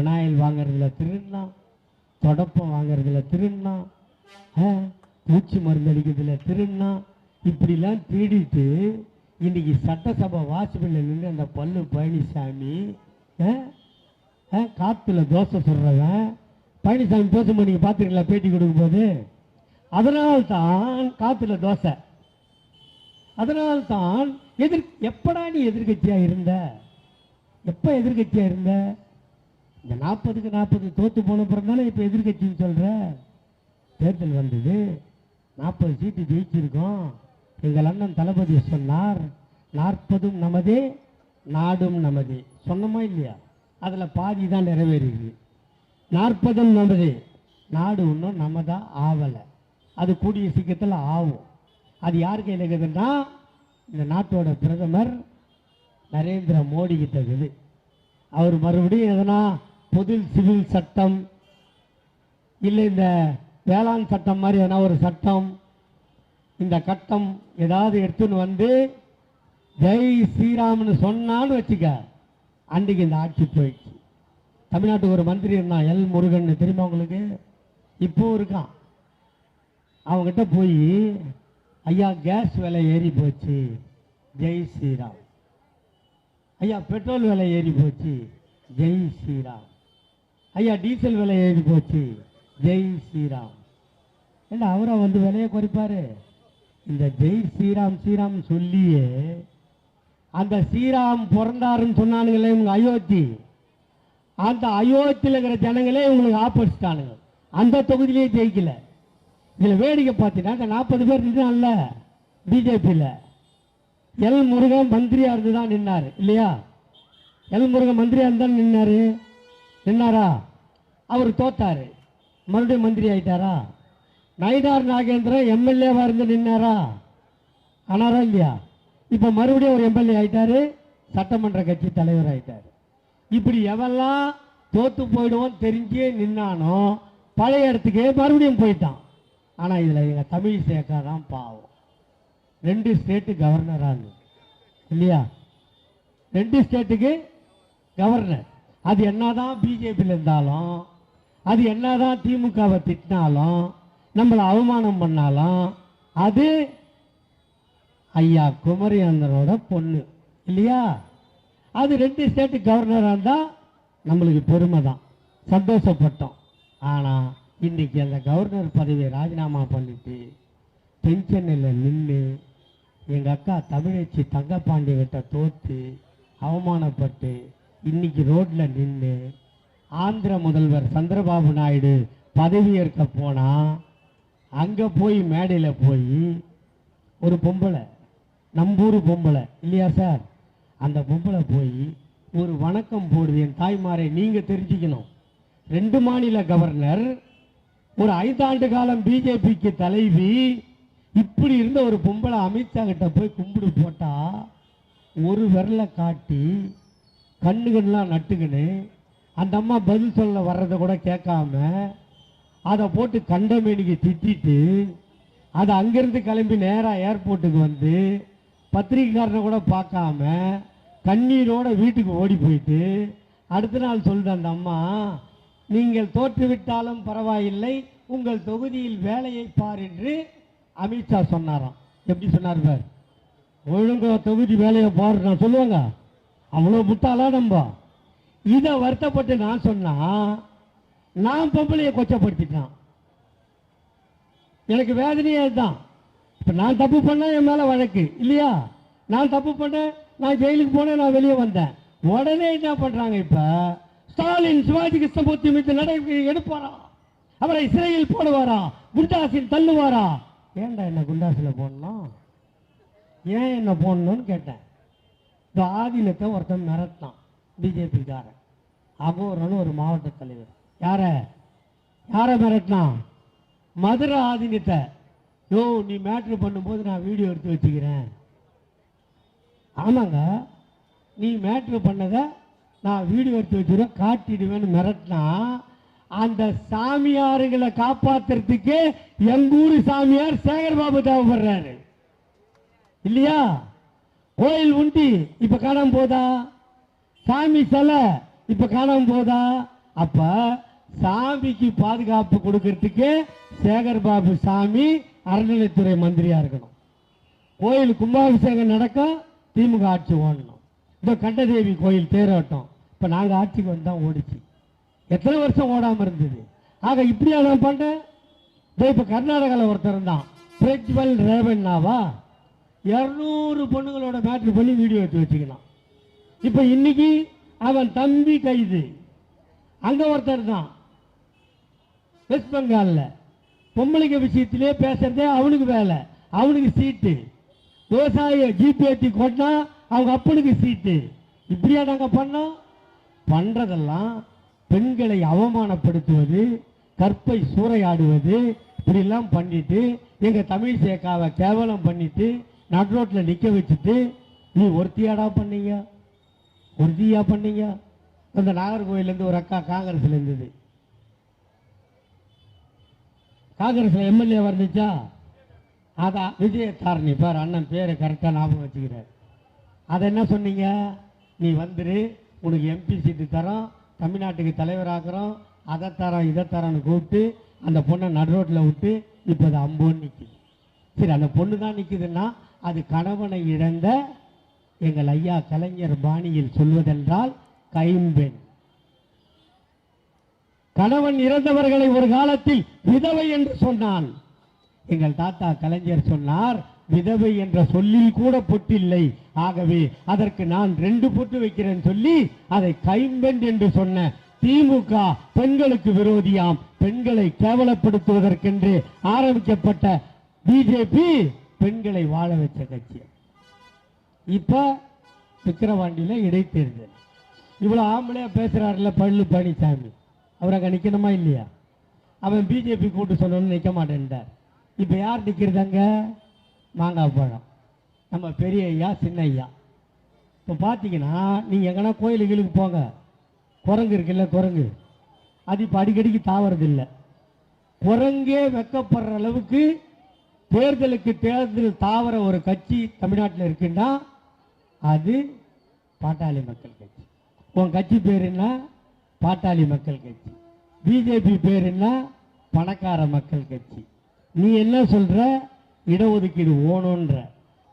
Phenyl வாங்குறதுல திருடினான் தொடப்பம் வாங்குறதுல திருடினான் ஆ, பூச்சி மருந்து அடிக்கிறதுல திருடினான் இப்படிலாம் திருடிட்டு இன்னைக்கு சட்டசபை வாசலில் நின்று அந்த பல்லு பழனிசாமி ஆ, ஆ, காத்துல தோசை சொல்கிறவன் பழனிசாமி பேசும்போது நீங்கள் பார்த்துருக்கீங்களா பேட்டி கொடுக்கும்போது அதனால்தான் காத்துல தோசை. அதனால்தான் எதிர் எப்படா நீ எதிர்கட்சியாக இருந்த? எப்போ எதிர்கட்சியாக இருந்த? இந்த நாற்பதுக்கு நாற்பது தோற்று போன பிறந்தாலும் இப்போ எதிர்கட்சின்னு சொல்கிற தேர்தல் வந்தது. நாற்பது சீட்டு ஜெயிச்சிருக்கோம். எங்கள் அண்ணன் தளபதி சொன்னார் நாற்பதும் நமதே நாடும் நமதே. சொன்னமா இல்லையா? அதில் பாதி தான் நிறைவேறுது நாற்பதும் நமதே நாடு இன்னும் தான் ஆவலை. அது கூடிய சீக்கிரத்தில் ஆகும். அது யார் கையில் இருக்குதுன்னா இந்த நாட்டோட பிரதமர் நரேந்திர மோடி கிட்ட இருக்குது. அவர் மறுபடியும் எதனா பொது சிவில் சட்டம். இல்லை இந்த வேளாண் சட்டம் மாதிரி எதனா ஒரு சட்டம். இந்த கட்டம் ஏதாவது எடுத்துன்னு வந்து ஜெய் ஸ்ரீராம்னு சொன்னான்னு வச்சுக்க அன்றைக்கு இந்த ஆட்சி போயிடுச்சு. தமிழ்நாட்டுக்கு ஒரு மந்திரி இருந்தான் எல் முருகன் தெரியுமா உங்களுக்கு? இப்போ இருக்கான். அவங்ககிட்ட போய் ஐயா கேஸ் விலை ஏறி போச்சு. ஜெய் ஸ்ரீராம். ஐயா பெட்ரோல் விலை ஏறி போச்சு. ஜெய் ஸ்ரீராம். ஐயா டீசல் விலை ஏறி போச்சு. ஜெய் ஸ்ரீராம். ஏண்டா அவரை வந்து விலையை குறைப்பாரு? இந்த ஜெய் ஸ்ரீராம் ஸ்ரீராம் சொல்லியே அந்த ஸ்ரீராம் பிறந்தாருன்னு சொன்னானுங்களே இவங்க அயோத்தி. அந்த அயோத்தியில் இருக்கிற ஜனங்களே இவங்களுக்கு ஆப்படிச்சிட்டானுங்க அந்த தொகுதியிலே ஜெயிக்கல. இதில் வேடிக்கை பார்த்தீங்கன்னா இந்த நாற்பது பேர் நின்னான்ல பிஜேபியில். எல் முருகன் மந்திரியாக இருந்து தான் நின்னார் இல்லையா? எல் முருகன் மந்திரியாக இருந்து நின்னார். நின்னாரா? அவர் தோத்தாரு. மறுபடியும் மந்திரி ஆயிட்டாரா? நயினார் நாகேந்திரன் எம்எல்ஏவா இருந்து நின்னாரா? ஆனாரா இல்லையா? இப்போ மறுபடியும் ஒரு எம்எல்ஏ ஆயிட்டாரு சட்டமன்ற கட்சி தலைவர் ஆயிட்டார். இப்படி எவெல்லாம் தோத்து போயிடுவோம் தெரிஞ்சே நின்னானோ பழைய இடத்துக்கே மறுபடியும் போயிட்டான். ஆனால் இதில் எங்கள் தமிழ் சேக்கா தான் பாவம். ரெண்டு ஸ்டேட்டு கவர்னராக இருந்தது இல்லையா? ரெண்டு ஸ்டேட்டுக்கு கவர்னர் அது என்னதான் பிஜேபியில் இருந்தாலும் அது என்னதான் திமுகவை திட்டினாலும் நம்மளை அவமானம் பண்ணாலும் அது ஐயா குமரியாந்தனோட பொண்ணு இல்லையா? அது ரெண்டு ஸ்டேட்டு கவர்னராக இருந்தால் நம்மளுக்கு பெருமை தான் சந்தோஷப்பட்டோம். ஆனால் இன்றைக்கி அந்த கவர்னர் பதவியை ராஜினாமா பண்ணிட்டு தென்சென்னையில் நின்று எங்கள் அக்கா தமிழச்சி தங்கப்பாண்டி கிட்ட தோற்று அவமானப்பட்டு இன்னைக்கு ரோட்டில் நின்று ஆந்திர முதல்வர் சந்திரபாபு நாயுடு பதவியேற்க போனால் அங்கே போய் மேடையில் போய் ஒரு பொம்பளை நம்பூர் பொம்பளை இல்லையா சார்? அந்த பொம்பளை போய் ஒரு வணக்கம் போடுது என் தாய்மாரை நீங்கள் தெரிஞ்சுக்கணும். ரெண்டு மாநில கவர்னர் ஒரு ஐந்தாண்டு காலம் பிஜேபிக்கு தலைவி இப்படி இருந்த ஒரு பொம்பளை அமித்ஷா கிட்ட போய் கும்பிடு போட்டால் ஒரு விரலை காட்டி கண்ணுகள்லாம் நட்டுக்கின்னு அந்த அம்மா பதில் சொல்ல வர்றதை கூட கேட்காம அதை போட்டு கண்டமேனிக்கு திட்டிட்டு அதை அங்கேருந்து கிளம்பி நேராக ஏர்போர்ட்டுக்கு வந்து பத்திரிக்கைக்காரனை கூட பார்க்காம கண்ணீரோட வீட்டுக்கு ஓடி போயிட்டு அடுத்த நாள் சொல்லுது அந்த அம்மா நீங்கள் தோற்றுவிட்டாலும் பரவாயில்லை உங்கள் தொகுதியில் வேலையை பார் என்று அமித்ஷா சொன்னாராம். எப்படி சொன்னார் பார்? ஒழுங்கா தொகுதி வேலையை பாரு நான் சொல்லுவாங்க. அவ்வளோ முட்டாளா நம்ம? இதை வருத்தப்பட்டு நான் சொன்னா நான் பொம்பளையை கொச்சப்படுத்திட்டான். எனக்கு வேதனையே தான் இப்போ நான் தப்பு பண்ணேன் என் மேலே வழக்கு இல்லையா? நான் தப்பு பண்ணேன் நான் ஜெயிலுக்கு போனேன் நான் வெளியே வந்தேன். உடனே என்ன பண்ணுறாங்க இப்போ? ஸ்டாலின் சிவாஜி கிருஷ்ணமூர்த்தி மீது நடவடிக்கை எடுப்பாரா? அவரை சிறையில் போடுவாரா? குண்டாசில் தள்ளுவாரா? ஏன்டா என்ன குண்டாசில் போடணும்? ஏன் என்ன போடணும்னு கேட்டேன். இந்த ஆதீனத்தை ஒருத்தன் மிரட்டினான் பிஜேபிக்காரன். அகோரன் ஒரு மாவட்ட தலைவர். யார? யாரை மிரட்டினான்? மதுரை ஆதீனத்தை. யோ நீ மேட்ரு பண்ணும்போது நான் வீடியோ எடுத்து வச்சுக்கிறேன். ஆமாங்க. நீ மேட்ரு பண்ணதை நான் வீடியோ எடுத்து வச்சுக்கிறேன் காட்டிடுவேன்னு மிரட்டினா அந்த சாமியாருங்களை காப்பாத்துறதுக்கு எங்கூர் சாமியார் சேகர் பாபு தேவைப்படுறாரு. இல்லையா? கோயில் உண்டி இப்ப காணாம போதா? சாமி சிலை இப்ப காணாம போதா? அப்ப சாமிக்கு பாதுகாப்பு கொடுக்கறதுக்கு சேகர் பாபு சாமி அறநிலைத்துறை மந்திரியா இருக்கணும். கோயில் கும்பாபிஷேகம் நடக்கும் திமுக ஆட்சி ஓடணும். இந்த கண்டதேவி கோயில் தேரோட்டம். இப்போ நாங்கள் ஆட்சிக்கு வந்து தான் ஓடிச்சு. எத்தனை வருஷம் ஓடாமல் இருந்தது? ஆக இப்படியா நான் பண்ணேன் இப்போ கர்நாடகாவில் ஒருத்தர் இருந்தான். பிரஜ்வல் ரேவண்ணாவா? இரநூறு பொண்ணுங்களோட மேட்ரு பண்ணி வீடியோ எடுத்து வச்சுக்கலாம். இப்போ இன்னைக்கு அவன் தம்பி கைது. அங்கே ஒருத்தர் தான். வெஸ்ட் பெங்காலில் பொம்பளைங்க விஷயத்திலே பேசுறதே அவனுக்கு வேலை. அவனுக்கு சீட்டு விவசாய ஜிபிஎட்டி கொண்டா அவங்க அப்பனுக்கு சீட்டு இப்படியா நாங்கள் பண்ணோம்? பண்ணுறதெல்லாம் பெண்களை அவமானப்படுத்துவது கற்பை சூறையாடுவது இப்படிலாம் பண்ணிட்டு எங்கள் தமிழ் சேக்காவை கேவலம் பண்ணிட்டு நடுரோட்டில் நிற்க வச்சுட்டு நீ ஒருத்தியாடா பண்ணீங்க? ஒருத்தியா பண்ணீங்க? அந்த நாகர்கோவிலேருந்து ஒரு அக்கா காங்கிரஸில் இருந்தது. காங்கிரஸில் எம்எல்ஏ வந்துச்சா? அதான் விஜயதாரணி. பார் அண்ணன் பேரை கரெக்டாக ஞாபகம் வச்சுக்கிறார். அதை என்ன சொன்னீங்க? நீ வந்துரு உனக்கு எம்பி சீட்டு தரோம் தமிழ்நாட்டுக்கு தலைவராகிறோம் அதை தரோம் இதை தரோன்னு கூப்பிட்டு அந்த பொண்ணை நடுரோட்டில் விட்டு இப்போ அது அம்போன்னு நிற்கிது சரி அந்த பொண்ணு தான் நிற்குதுன்னா அது கணவனை இழந்த எங்கள் ஐயா கலைஞர் பாணியில் சொல்வதென்றால் கைம்பெண். கணவன் இறந்தவர்களை ஒரு காலத்தில் விதவை என்று சொன்னான். எங்கள் தாத்தா கலைஞர் சொன்னார் விதவை என்ற சொல்லில் கூட பொட்டில்லை. ஆகவே அதற்கு நான் ரெண்டு பொட்டு வைக்கிறேன் சொல்லி அதை கைம்பெண் என்று சொன்ன திமுக பெண்களுக்கு விரோதியாம். பெண்களை கேவலப்படுத்துவதற்கென்று ஆரம்பிக்கப்பட்ட பிஜேபி பெண்களை வாழ வச்ச கட்சி. இப்ப விக்கிரவாண்டியில இடைத்தேர்தல். இவ்வளவு ஆம்பளையா பேசுறாருல பள்ளு பழனிசாமி. அவர் அங்க நிக்கணுமா இல்லையா? அவன் பிஜேபி கூட்டு சொன்னோன்னு நிக்க மாட்டேன்ட்டார். இப்ப யார் நிக்கிறது அங்க? மாங்காய் பழம். நம்ம பெரிய ஐயா சின்ன ஐயா. இப்போ பார்த்தீங்கன்னா நீங்கள் எங்கன்னா கோயிலுகளுக்கு போங்க. குரங்கு இருக்குல்ல குரங்கு. அது இப்போ அடிக்கடிக்கு தாவறதில்லை. குரங்கே வெக்கப்படுற அளவுக்கு தேர்தலுக்கு தேர்தல் தாவர ஒரு கட்சி தமிழ்நாட்டில் இருக்குன்னா அது பாட்டாளி மக்கள் கட்சி. உன் கட்சி பேர் என்ன? பாட்டாளி மக்கள் கட்சி. பிஜேபி பேர் என்ன? பணக்கார மக்கள் கட்சி. நீ என்ன சொல்ற? இடஒதுக்கீடு ஓணுன்ற.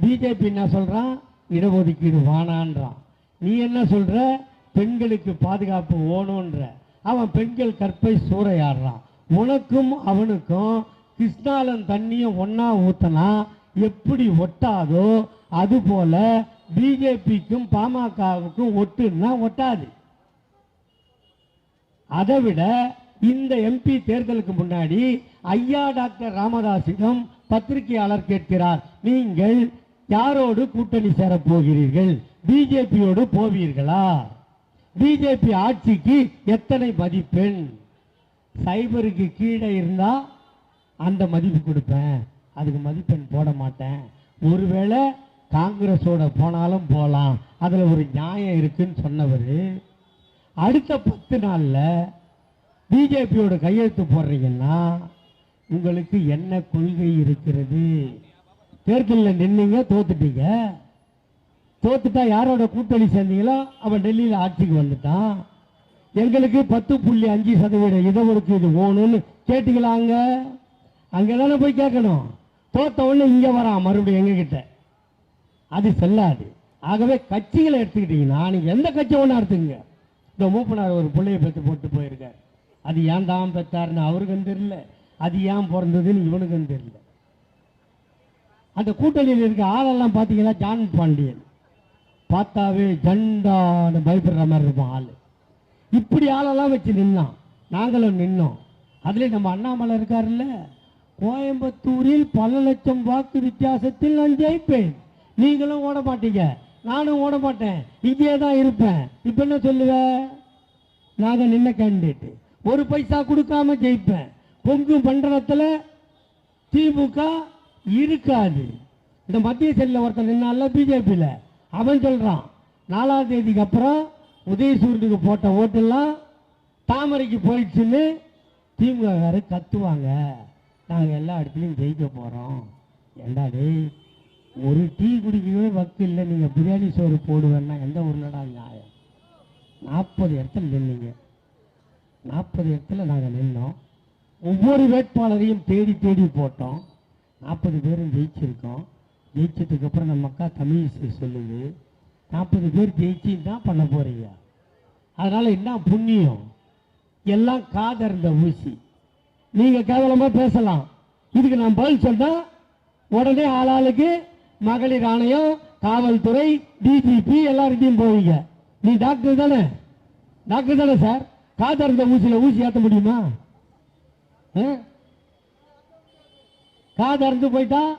பிஜேபி என்ன சொல்றான்? இடஒதுக்கீடு வானான்றான் நீ என்ன சொல்ற? பெண்களுக்கு பாதுகாப்பு ஓணுன்ற. அவன் பெண்கள் கற்பை சூறையாடுறான். உனக்கும் அவனுக்கும் கிருஷ்ணாலன் தண்ணியை ஒன்றா ஊத்தனா எப்படி ஒட்டாதோ அது போல பிஜேபிக்கும் பாமகவுக்கும் ஒட்டுன்னா ஒட்டாது. அதை விட இந்த எம்பி தேர்தலுக்கு முன்னாடி ஐயா டாக்டர் ராமதாசிடம் பத்திரிகையாளர் கேட்கிறார் நீங்கள் யாரோடு கூட்டணி சேரப் போகிறீர்கள்? பிஜேபியோடு போவீர்களா? பிஜேபி ஆட்சிக்கு எத்தனை மதிப்பெண்? சைபருக்கு கீழே இருந்தால் அந்த மதிப்பு கொடுப்பேன். அதுக்கு மதிப்பெண் போட மாட்டேன். ஒருவேளை காங்கிரஸோட போனாலும் போகலாம் அதில் ஒரு நியாயம் இருக்குன்னு சொன்னவர் அடுத்த பத்து நாளில் பிஜேபியோட கையெழுத்து போடுறீங்கன்னா உங்களுக்கு என்ன கொள்கை இருக்கிறது? தேர்தலில் நின்னீங்க தோத்துட்டீங்க. தோத்துட்டா யாரோட கூட்டணி சேர்ந்தீங்களோ அவன் டெல்லியில் ஆட்சிக்கு வந்துட்டான். எங்களுக்கு பத்து புள்ளி அஞ்சு சதவீதம் இடஒதுக்கீடு வேணும்னு கேட்டீங்களாங்க? அங்கே தானே போய் கேட்கணும். தோத்த உடனே இங்கே வரான் மறுபடியும் எங்ககிட்ட. அது செல்லாது. ஆகவே கட்சிகளை எடுத்துக்கிட்டீங்கன்னா நீங்கள் எந்த கட்சி ஒன்றா எடுத்துங்க இந்த மூப்பனார் ஒரு பிள்ளையை பெற்று போட்டு போயிருக்கார். அது ஏன் தான் பெற்றாருன்னு அவருக்கும் தெரியல. அது ஏன் பிறந்ததுன்னு இவனுக்கும் தெரியல. அந்த கூட்டணியில் இருக்க ஆளெல்லாம் பார்த்தீங்கன்னா ஜான் பாண்டியன். பார்த்தாவே ஜண்டான்னு பயப்படுற மாதிரி இருப்பான் ஆள். இப்படி ஆளெல்லாம் வச்சு நின்னான். நாங்களும் நின்னோம். அதுல நம்ம அண்ணாமலை இருக்காருல்ல. கோயம்புத்தூரில் பல லட்சம் வாக்கு வித்தியாசத்தில் நான் ஜெயிப்பேன். நீங்களும் ஓட மாட்டீங்க. நானும் ஓட மாட்டேன். இங்கே தான் இருப்பேன். இப்போ என்ன சொல்லுவ? நாங்கள் நின்ன கேண்டிடேட் ஒரு பைசா கொடுக்காம ஜெயிப்பேன். பொங்கு மண்டலத்தில் திமுக இருக்காது. இந்த மத்திய செல்ல ஒருத்தன் நின்னால பிஜேபியில். அவன் சொல்கிறான் நாலாம் தேதிக்கு அப்புறம் உதயசூரனுக்கு போட்ட ஓட்டெல்லாம் தாமரைக்கு போயிடுச்சுன்னு திமுக கத்துவாங்க. நாங்கள் எல்லா இடத்துலையும் ஜெயிக்க போகிறோம் ஏண்டா டேய் ஒரு டீ குடிக்கவே வக்கு இல்லை. நீங்கள் பிரியாணி சோறு போடுவேன்னா எந்த ஊர்லடா நியாயம்? நாற்பது இடத்துல நின்னீங்க நாற்பது இடத்துல நாங்கள் நின்னோம். ஒவ்வொரு வேட்பாளரையும் தேடி தேடி போட்டோம். நாற்பது பேரும் ஜெயிச்சிருக்கோம். ஜெயிச்சதுக்கப்புறம் நம்ம அக்கா தமிழிசை சொல்லுது நாற்பது பேர் ஜெயிச்சு தான் பண்ண போகிறீங்க அதனால் என்ன புண்ணியம்? எல்லாம் காதர்ந்த ஊசி. நீங்க கேவலமா பேசலாம். இதுக்கு நான் பதில் சொன்னா உடனே ஆளாளுக்கு மகளிர் ஆணையம் காவல்துறை டிஜிபி எல்லார்கிட்டையும் போவீங்க. நீ டாக்டர் தானே? டாக்டர் தானே சார்? காதர்ந்த ஊசியில ஊசி ஏற்ற முடியுமா? ஆ? காது அறுந்து போயிட்டா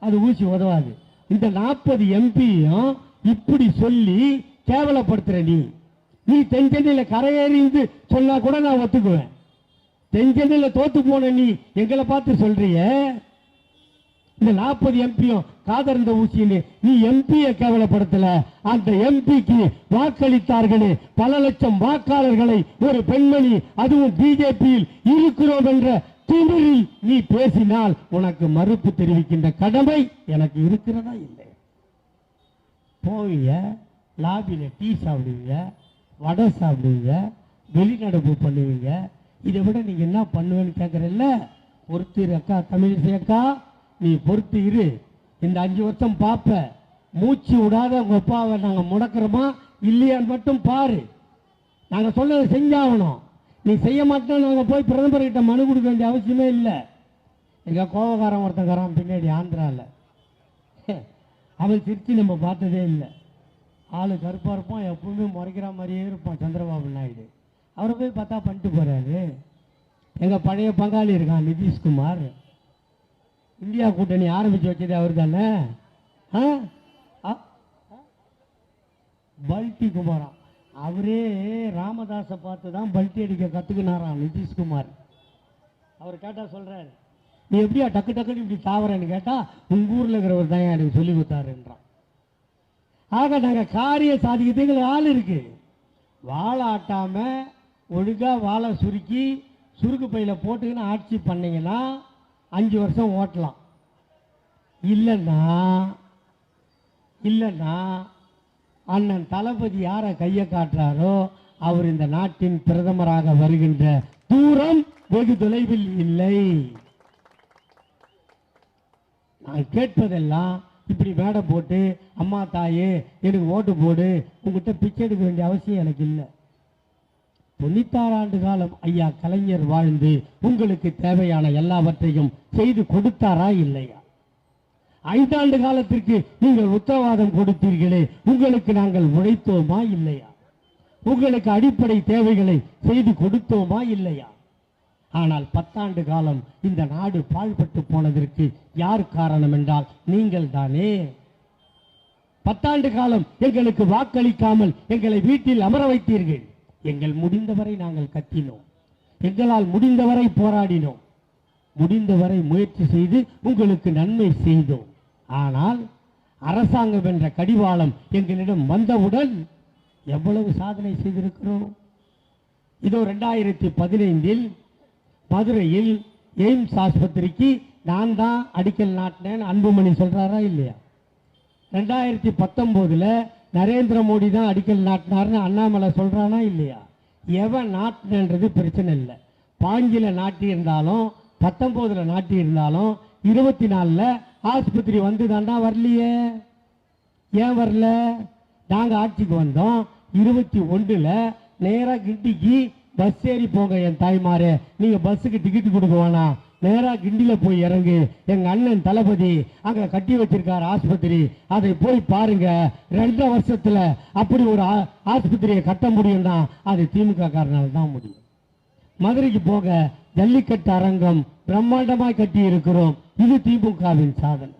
அது ஊசி உதவாது. இந்த நாற்பது எம்பியும் இப்படி சொல்லி கேவலப்படுத்துற நீ. நீ தென்சென்னையில கரையேறிந்து சொன்னா கூட நான் ஒத்துக்குவேன். தென்சென்னையில தோத்து போன நீ எங்களை பார்த்து சொல்றிய? இந்த நாற்பது எம்பியும் காதர்ந்த ஊசின்னு நீ எம்பியை கேவலப்படுத்தல. அந்த எம்பிக்கு வாக்களித்தார்களே பல லட்சம் வாக்காளர்களை ஒரு பெண்மணி அதுவும் பிஜேபியில் இருக்கிறோம் என்ற திமிரில் நீ பேசினால் உனக்கு மறுப்பு தெரிவிக்கின்ற கடமை எனக்கு இருக்கிறதா இல்லை? போவீங்க லாபியில் டீ சாப்பிடுவீங்க வடை சாப்பிடுவீங்க வெளிநடப்பு பண்ணுவீங்க இதை விட நீங்கள் என்ன பண்ணுவேன்னு கேட்குறல்ல பொறுத்து அக்கா தமிழிசை அக்கா. நீ பொறுத்து இரு. இந்த அஞ்சு வருஷம் பார்ப்ப மூச்சு விடாத உங்க அப்பாவை நாங்க முடக்கிறோமா? இல்லையான்னு மட்டும் பாரு. நாங்க சொன்னதை செஞ்சாகணும். நீ செய்ய மாட்டோம் நாங்க போய் பிரதமர்கிட்ட மனு கொடுக்க வேண்டிய அவசியமே இல்லை. எங்க கோவக்காரன் ஒருத்தங்காரன் பின்னாடி ஆந்திராவில் அவன் சிரிச்சு நம்ம பார்த்ததே இல்லை. ஆளு கருப்பாக இருப்பான் எப்பவுமே முறைக்கிற மாதிரியே இருப்பான் சந்திரபாபு நாயுடு. அவரை போய் பார்த்தா பண்ணிட்டு போகிறாரு எங்கள் பழைய பங்காளி இருக்கான் நிதிஷ்குமார் இந்தியா கூட்டணி ஆரம்பித்து வச்சது அவர் தானே? பல்டி குமாரா. அவரே ராமதாஸை பார்த்து தான் பல்டி அடிக்க கத்துக்கினாராம் நிதிஷ்குமார் அவர் கேட்டால் சொல்கிறாரு நீ எப்படியா டக்கு டக்குன்னு இப்படி தாவறேன்னு கேட்டால் உங்கள் ஊரில் இருக்கிறவர் தான் எனக்கு சொல்லி கொடுத்தாருன்றான். ஆக நாங்கள் காரிய சாதிக்கிறதுக்கு எங்களுக்கு ஆள் இருக்குது வாழை ஒழுங்காக வாழை சுருக்கி சுருக்கு பையில் போட்டுக்கின்னு ஆட்சி பண்ணிங்கன்னா அஞ்சு வருஷம் ஓட்டலாம். இல்லைன்னா இல்லைன்னா அண்ணன் தளபதி யாரை கையை காட்டுறாரோ அவர் இந்த நாட்டின் பிரதமராக வருகின்ற தூரம் வெகு தொலைவில் இல்லை. நான் கேட்பதெல்லாம் இப்படி மேடை போட்டு அம்மா தாயே எனக்கு ஓட்டு போடு உங்ககிட்ட பிச்சை எடுக்க வேண்டிய அவசியம் எனக்கு இல்லை. தொண்ணூத்தாறு ஆண்டு காலம் ஐயா கலைஞர் வாழ்ந்து உங்களுக்கு தேவையான எல்லாவற்றையும் செய்து கொடுத்தாரா இல்லையா? ஐந்தாண்டு காலத்திற்கு நீங்கள் உத்தரவாதம் கொடுத்தீர்களே உங்களுக்கு நாங்கள் உழைத்தோமா இல்லையா? உங்களுக்கு அடிப்படை தேவைகளை செய்து கொடுத்தோமா இல்லையா? ஆனால் பத்தாண்டு காலம் இந்த நாடு பாழ்பட்டு போனதற்கு யார் காரணம் என்றால் நீங்கள் தானே. பத்தாண்டு காலம் எங்களுக்கு வாக்களிக்காமல் எங்களை வீட்டில் அமர வைத்தீர்கள். எங்கள் முடிந்தவரை நாங்கள் கத்தினோம் எங்களால் முடிந்தவரை போராடினோம். முடிந்தவரை முயற்சி செய்து உங்களுக்கு நன்மை செய்தோம். ஆனால் அரசாங்கம் என்ற கடிவாளம் எங்களிடம் வந்தவுடன் எவ்வளவு சாதனை செய்திருக்கிறோம்? இதோ ரெண்டாயிரத்தி பதினைந்தில் மதுரையில் எய்ம்ஸ் ஆஸ்பத்திரிக்கு நான் தான் அடிக்கல் நாட்டினேன். அன்புமணி சொல்கிறாரா இல்லையா? ரெண்டாயிரத்தி பத்தொம்போதில் நரேந்திர மோடி தான் அடிக்கல் நாட்டினார்னு அண்ணாமலை சொல்கிறானா இல்லையா? எவன் நாட்டினன்றது பிரச்சனை இல்லை. பாஞ்சில் நாட்டி இருந்தாலும் பத்தொம்போதில் நாட்டி இருந்தாலும் இருபத்தி நாலில் ஆஸ்பத்திரி வந்து தாண்டா வரலையே? ஏன் வரல? நாங்கள் ஆட்சிக்கு வந்தோம். இருபத்தி ஒன்றில் நேராக கிண்டிக்கு பஸ் ஏறி போங்க என் தாய்மாரே. நீங்கள் பஸ்ஸுக்கு டிக்கெட் கொடுக்க வேணாம். நேரா கிண்டில போய் இறங்கு. எங்க அண்ணன் தளபதி அங்க கட்டி வச்சிருக்காரு ஆஸ்பத்திரி. அதை போய் பாருங்க. ரெண்டு வருஷத்துல அப்படி ஒரு ஆ- ஆஸ்பத்திரியை கட்ட முடியும்னா அது திமுக காரனால தான் முடியும். மதுரைக்கு போக ஜல்லிக்கட்டு அரங்கம் பிரம்மாண்டமாய் கட்டி இருக்கிறோம் இது திமுகவின் சாதனை.